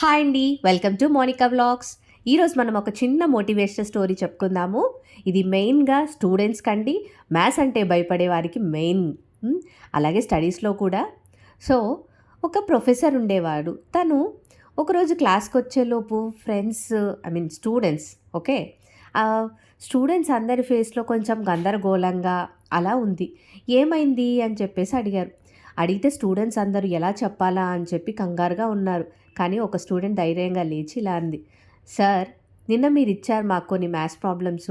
Hi అండి welcome to Monika vlogs. ఈరోజు మనం ఒక చిన్న మోటివేషనల్ స్టోరీ చెప్పుకుందాము. ఇది మెయిన్గా స్టూడెంట్స్ కండి మ్యాథ్స్ అంటే భయపడే వారికి మెయిన్ అలాగే స్టడీస్లో కూడా. సో ఒక ప్రొఫెసర్ ఉండేవాడు. తను ఒకరోజు క్లాస్కి వచ్చేలోపు friends I mean students okay students అందరి ఫేస్లో కొంచెం గందరగోళంగా అలా ఉంది. ఏమైంది అని చెప్పేసి అడిగారు. అడిగితే స్టూడెంట్స్ అందరూ ఎలా చెప్పాలా అని చెప్పి కంగారుగా ఉన్నారు. కానీ ఒక స్టూడెంట్ ధైర్యంగా లేచి ఇలా అంది సార్ నిన్న మీరు ఇచ్చారు మాకు కొన్ని మ్యాథ్స్ ప్రాబ్లమ్స్.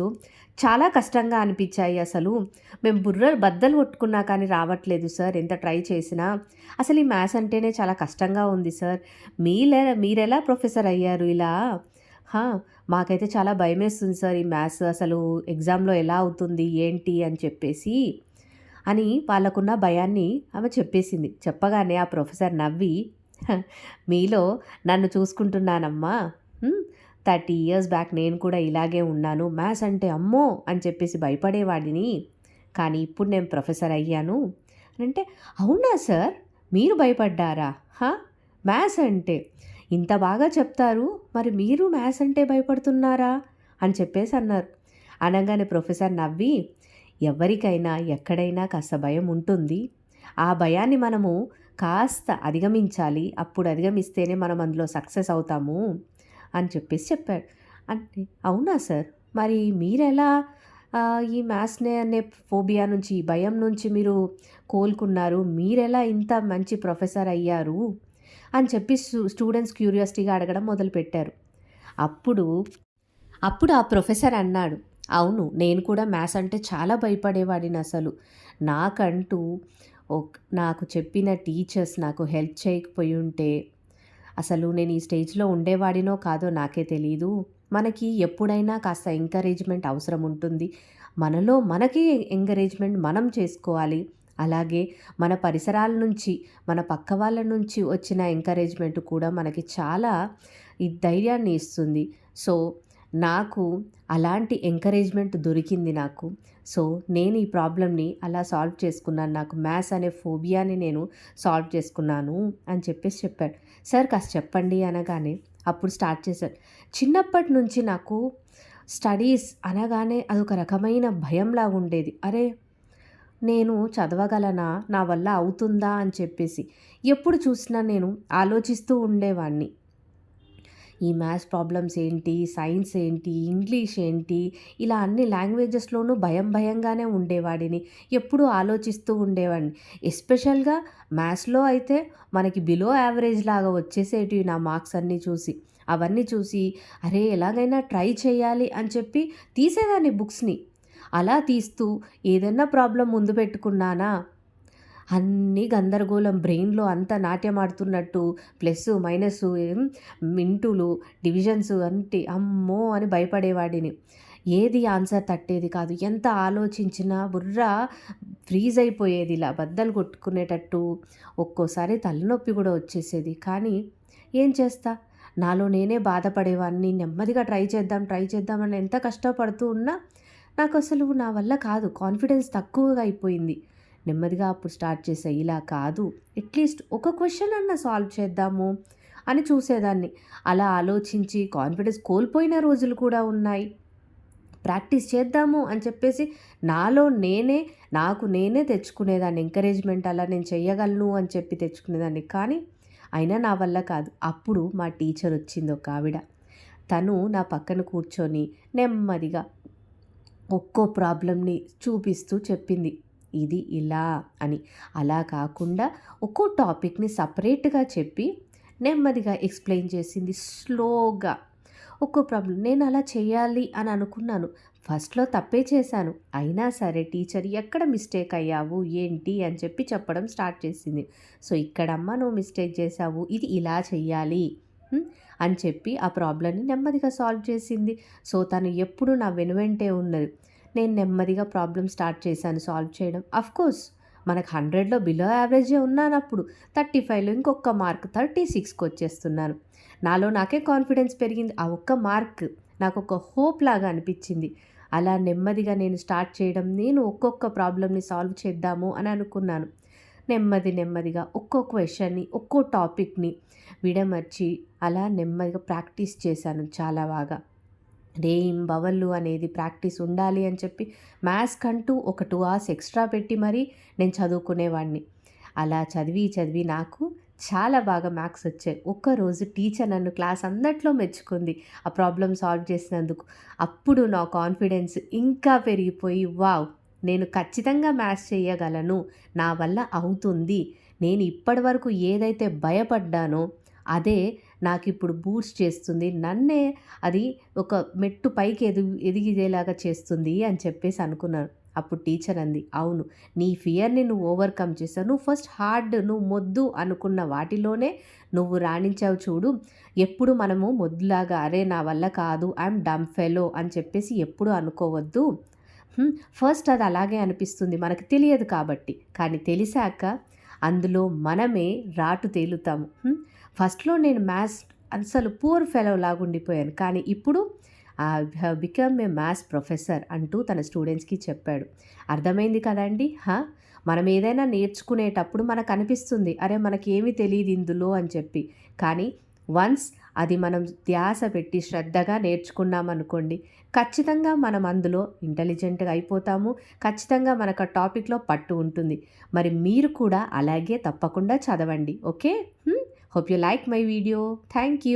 చాలా కష్టంగా అనిపించాయి అసలు. మేము బుర్ర బద్దలు కొట్టుకున్నా కానీ రావట్లేదు సార్ ఎంత ట్రై చేసినా. అసలు ఈ మ్యాథ్స్ అంటేనే చాలా కష్టంగా ఉంది సార్. మీలే మీరెలా ప్రొఫెసర్ అయ్యారు ఇలా? హా, మాకైతే చాలా భయమేస్తుంది సార్ ఈ మ్యాథ్స్ అసలు. ఎగ్జామ్లో ఎలా అవుతుంది ఏంటి అని చెప్పేసి. అని వాళ్ళకున్న భయాన్ని ఆమె చెప్పేసింది. చెప్పగానే ఆ ప్రొఫెసర్ నవ్వి మీలో నన్ను చూసుకుంటున్నానమ్మా. థర్టీ ఇయర్స్ బ్యాక్ నేను కూడా ఇలాగే ఉన్నాను. మ్యాథ్స్ అంటే అమ్మో అని చెప్పేసి భయపడేవాడిని. కానీ ఇప్పుడు నేను ప్రొఫెసర్ అయ్యాను. అంటే అవునా సార్? మీరు భయపడ్డారా? హా? మ్యాథ్స్ అంటే? ఇంత బాగా చెప్తారు మరి మీరు మ్యాథ్స్ అంటే భయపడుతున్నారా? అని చెప్పేసి అన్నారు. అనగానే ప్రొఫెసర్ నవ్వి ఎవరికైనా ఎక్కడైనా కాస్త భయం ఉంటుంది. ఆ భయాన్ని మనము కాస్త అధిగమించాలి. అప్పుడు అధిగమిస్తేనే మనం అందులో సక్సెస్ అవుతాము అని చెప్పేసి చెప్పాడు. అంటే అవునా సార్? మరి మీరెలా ఈ మ్యాథ్స్నే అనే ఫోబియా నుంచి ఈ భయం నుంచి మీరు కోలుకున్నారు? మీరెలా ఇంత మంచి ప్రొఫెసర్ అయ్యారు? అని చెప్పి స్టూ- స్టూడెంట్స్ క్యూరియాసిటీగా అడగడం మొదలుపెట్టారు. అప్పుడు అప్పుడు ఆ ప్రొఫెసర్ అన్నాడు అవును నేను కూడా మ్యాథ్స్ అంటే చాలా భయపడేవాడిని అసలు. నాకంటూ నాకు చెప్పిన టీచర్స్ నాకు హెల్ప్ చేయకపోయి ఉంటే అసలు నేను ఈ స్టేజ్లో ఉండేవాడినో కాదో నాకే తెలియదు మనకి ఎప్పుడైనా కాస్త ఎంకరేజ్మెంట్ అవసరం ఉంటుంది. మనలో మనకి ఎంకరేజ్మెంట్ మనం చేసుకోవాలి. అలాగే మన పరిసరాల నుంచి మన పక్క వాళ్ళ నుంచి వచ్చిన ఎంకరేజ్మెంట్ కూడా మనకి చాలా ఈ ధైర్యాన్ని ఇస్తుంది. సో నాకు అలాంటి ఎంకరేజ్మెంట్ దొరికింది నాకు. సో నేను ఈ ప్రాబ్లమ్ని అలా సాల్వ్ చేసుకున్నాను. నాకు మ్యాథ్స్ అనే ఫోబియాని నేను సాల్వ్ చేసుకున్నాను అని చెప్పేసి చెప్పాడు. సార్ కాస్త చెప్పండి అనగానే అప్పుడు స్టార్ట్ చేశాడు. చిన్నప్పటి నుంచి నాకు స్టడీస్ అనగానే అదొక రకమైన భయంలాగా ఉండేది. అరే నేను చదవగలనా? నా వల్ల అవుతుందా? అని చెప్పేసి. ఎప్పుడు చూసినా నేను ఆలోచిస్తూ ఉండేవాడిని ఈ మ్యాథ్స్ ప్రాబ్లమ్స్ ఏంటి? సైన్స్ ఏంటి? ఇంగ్లీష్ ఏంటి? ఇలా అన్ని లాంగ్వేజెస్లోనూ భయం భయంగానే ఉండేవాడిని. ఎప్పుడూ ఆలోచిస్తూ ఉండేవాడిని. ఎస్పెషల్గా మ్యాథ్స్లో అయితే మనకి బిలో యావరేజ్ లాగా వచ్చేసేటివి నా మార్క్స్ అన్నీ చూసి. అవన్నీ చూసి అరే ఎలాగైనా ట్రై చేయాలి అని చెప్పి తీసేదాన్ని బుక్స్ని. అలా తీస్తూ ఏదైనా ప్రాబ్లం ముందు పెట్టుకున్నానా? అన్నీ గందరగోళం బ్రెయిన్లో అంత నాట్యం ఆడుతున్నట్టు ప్లస్ మైనస్ మింటులు డివిజన్స్ అంటే అమ్మో అని భయపడేవాడిని. ఏది ఆన్సర్ తట్టేది కాదు. ఎంత ఆలోచించినా బుర్ర ఫ్రీజ్ అయిపోయేది ఇలా బద్దలు కొట్టుకునేటట్టు. ఒక్కోసారి తలనొప్పి కూడా వచ్చేసేది. కానీ ఏం చేస్తా? నాలో నేనే బాధపడేవాడిని నెమ్మదిగా ట్రై చేద్దాం ట్రై చేద్దామని ఎంత కష్టపడుతూ ఉన్నా నాకు అసలు నా వల్ల కాదు. కాన్ఫిడెన్స్ తక్కువగా అయిపోయింది. నెమ్మదిగా అప్పుడు స్టార్ట్ చేసా ఇలా కాదు. అట్లీస్ట్ ఒక క్వశ్చన్ అన్న సాల్వ్ చేద్దాము అని చూసేదాన్ని. అలా ఆలోచించి కాన్ఫిడెన్స్ కోల్పోయిన రోజులు కూడా ఉన్నాయి. ప్రాక్టీస్ చేద్దాము అని చెప్పేసి నాలో నేనే నాకు నేనే తెచ్చుకునేదాన్ని. ఎంకరేజ్మెంట్ అలా నేను చెయ్యగలను అని చెప్పి తెచ్చుకునేదాన్ని. కానీ అయినా నా వల్ల కాదు. అప్పుడు మా టీచర్ వచ్చింది ఒక ఆవిడ. తను నా పక్కన కూర్చొని నెమ్మదిగా ఒక్కో ప్రాబ్లమ్ని చూపిస్తూ చెప్పింది. ఇది ఇలా అని. అలా కాకుండా ఒక్కో టాపిక్ని సపరేట్గా చెప్పి నెమ్మదిగా ఎక్స్ప్లెయిన్ చేసింది స్లోగా. ఒక్కో ప్రాబ్లం నేను అలా చేయాలి అని అనుకున్నాను. ఫస్ట్లో తప్పే చేశాను. అయినా సరే టీచర్ ఎక్కడ మిస్టేక్ అయ్యావు ఏంటి అని చెప్పి చెప్పడం స్టార్ట్ చేసింది. సో ఇక్కడమ్మ నువ్వు మిస్టేక్ చేసావు ఇది ఇలా చెయ్యాలి అని చెప్పి ఆ ప్రాబ్లమ్ని నెమ్మదిగా సాల్వ్ చేసింది. సో తను ఎప్పుడు నా వెనువెంటే ఉన్నది. నేను నెమ్మదిగా ప్రాబ్లమ్ స్టార్ట్ చేశాను సాల్వ్ చేయడం. అఫ్ కోర్స్ మనకు హండ్రెడ్లో బిలో యావరేజే ఉన్నాను అప్పుడు థర్టీ ఫైవ్లో ఇంకొక మార్క్ థర్టీ సిక్స్కి వచ్చేస్తున్నాను నాలో నాకే కాన్ఫిడెన్స్ పెరిగింది. ఆ ఒక్క మార్క్ నాకు ఒక హోప్ లాగా అనిపించింది. అలా నెమ్మదిగా నేను స్టార్ట్ చేయడం నేను ఒక్కొక్క ప్రాబ్లమ్ని సాల్వ్ చేద్దాము అని అనుకున్నాను. నెమ్మది నెమ్మదిగా ఒక్కో క్వశ్చన్ని ఒక్కో టాపిక్ని విడమర్చి అలా నెమ్మదిగా ప్రాక్టీస్ చేశాను చాలా బాగా. రేయిం బవళ్ళు అనేది ప్రాక్టీస్ ఉండాలి అని చెప్పి మ్యాథ్స్ కంటూ ఒక టూ అవర్స్ ఎక్స్ట్రా పెట్టి మరీ నేను చదువుకునేవాడిని. అలా చదివి చదివి నాకు చాలా బాగా మ్యాథ్స్ వచ్చాయి. ఒక్కరోజు టీచర్ నన్ను క్లాస్ అందట్లో మెచ్చుకుంది. ఆ ప్రాబ్లమ్ సాల్వ్ చేసినందుకు అప్పుడు నా కాన్ఫిడెన్స్ ఇంకా పెరిగిపోయి వావ్ నేను ఖచ్చితంగా మ్యాథ్స్ చేయగలను నా వల్ల అవుతుంది. నేను ఇప్పటి వరకు ఏదైతే భయపడ్డానో అదే నాకు ఇప్పుడు బూస్ట్ చేస్తుంది నన్నే అది ఒక మెట్టు పైకి ఎదు ఎదిగిదేలాగా చేస్తుంది అని చెప్పేసి అనుకున్నాను అప్పుడు టీచర్ అంది అవును నీ ఫియర్ని నువ్వు ఓవర్కమ్ చేసావు నువ్వు ఫస్ట్ హార్డ్ నువ్వు మొద్దు అనుకున్న వాటిలోనే నువ్వు రాణించావు చూడు. ఎప్పుడు మనము మొద్దులాగా అరే నా వల్ల కాదు ఐఎమ్ డమ్ ఫెలో అని చెప్పేసి ఎప్పుడు అనుకోవద్దు. ఫస్ట్ అది అలాగే అనిపిస్తుంది మనకు తెలియదు కాబట్టి. కానీ తెలిసాక అందులో మనమే రాటు తేలుతాము. ఫస్ట్లో నేను మ్యాథ్స్ అసలు పూర్ ఫెలో లాగా ఉండిపోయాను కానీ ఇప్పుడు I have become a maths professor అంటూ తన స్టూడెంట్స్కి చెప్పాడు. అర్థమైంది కదండి? హా? మనం ఏదైనా నేర్చుకునేటప్పుడు మనకు అనిపిస్తుంది అరే మనకి తెలియదు ఇందులో అని చెప్పి. కానీ వన్స్ అది మనం ధ్యాస పెట్టి శ్రద్ధగా నేర్చుకున్నామనుకోండి ఖచ్చితంగా మనం అందులో ఇంటెలిజెంట్గా అయిపోతాము ఖచ్చితంగా మనకు ఆ టాపిక్లో పట్టు ఉంటుంది. మరి మీరు కూడా అలాగే తప్పకుండా చదవండి okay? Hope you like my video. Thank you.